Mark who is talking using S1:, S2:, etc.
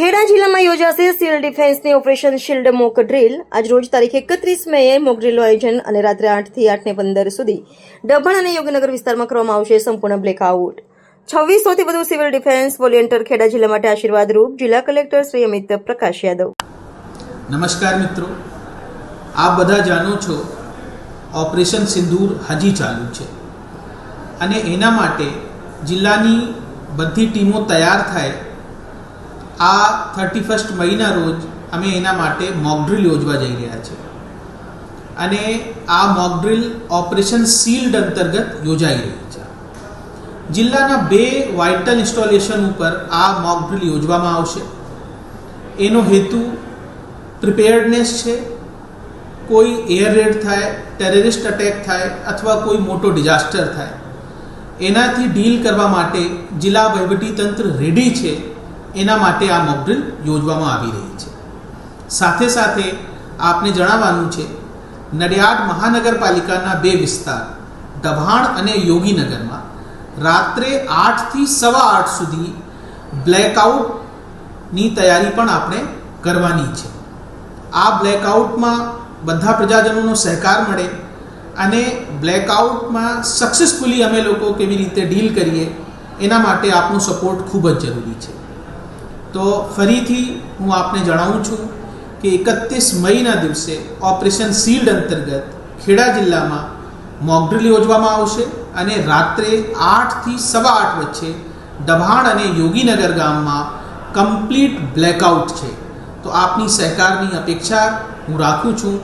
S1: ખેડા જિલ્લામાં યોજાશે સિવિલ ડિફેન્સની ઓપરેશન શિલ્ડ મોક ડ્રીલ. આજરોજ તારીખ એકત્રીસ મેએ મોક ડ્રીલનું આયોજન અને રાત્રે આઠથી આઠને પંદર સુધી ડભણ અને યોગનગર વિસ્તારમાં કરવામાં આવશે સંપૂર્ણ બ્લેકઆઉટ. છવ્વીસોથી વધુ સિવિલ ડિફેન્સ વોલિયન્ટર ખેડા જિલ્લા માટે આશીર્વાદરૂપ જિલ્લા કલેક્ટર શ્રી અમિત પ્રકાશ યાદવ.
S2: નમસ્કાર મિત્રો. આપ બધા જાણો છો ઓપરેશન સિંદૂર હજી ચાલુ છે. અને એના માટે જિલ્લાની બધી ટીમો તૈયાર થાય આ થર્ટી ફર્સ્ટ મઈના રોજ અમે એના માટે મોકડ્રીલ યોજવા જઈ રહ્યા છીએ. અને આ મોકડ્રીલ ઓપરેશન સીલ્ડ અંતર્ગત યોજાઈ રહી છે. જિલ્લાના બે વાઇટલ ઇન્સ્ટોલેશન ઉપર આ મોકડ્રીલ યોજવામાં આવશે. એનો હેતુ પ્રિપેર્ડનેસ છે. કોઈ એર રેડ થાય ટેરરિસ્ટ અટેક થાય અથવા કોઈ મોટો ડિઝાસ્ટર થાય. એનાથી ડીલ કરવા માટે જિલ્લા વહીવટીતંત્ર રેડી છે એના માટે આ મોકડ્રીલ યોજવામાં આવી રહી છે. સાથે સાથે આપને જણાવવાનું છે, નડિયાદ મહાનગરપાલિકાના બે વિસ્તાર, દભાણ અને યોગીનગરમાં રાત્રે આઠથી સવા આઠ સુધી બ્લેકઆઉટની તૈયારી પણ આપણે કરવાની છે. આ બ્લેકઆઉટમાં બધા પ્રજાજનોનો સહકાર મળે અને બ્લેકઆઉટમાં સક્સેસફુલી અમે લોકો કેવી રીતે ડીલ કરીએ એના માટે આપનો સપોર્ટ ખૂબ જ જરૂરી છે. તો ફરીથી હું આપને જણાવું છું કે એકત્રીસ મઈના દિવસે ઓપરેશન શિલ્ડ અંતર્ગત ખેડા જિલ્લામાં મોકડ્રીલ યોજવામાં આવશે અને રાત્રે આઠથી સવા આઠ વચ્ચે દભાણ અને યોગીનગર ગામમાં કમ્પ્લીટ બ્લેકઆઉટ છે. તો આપની સહકારની અપેક્ષા હું રાખું છું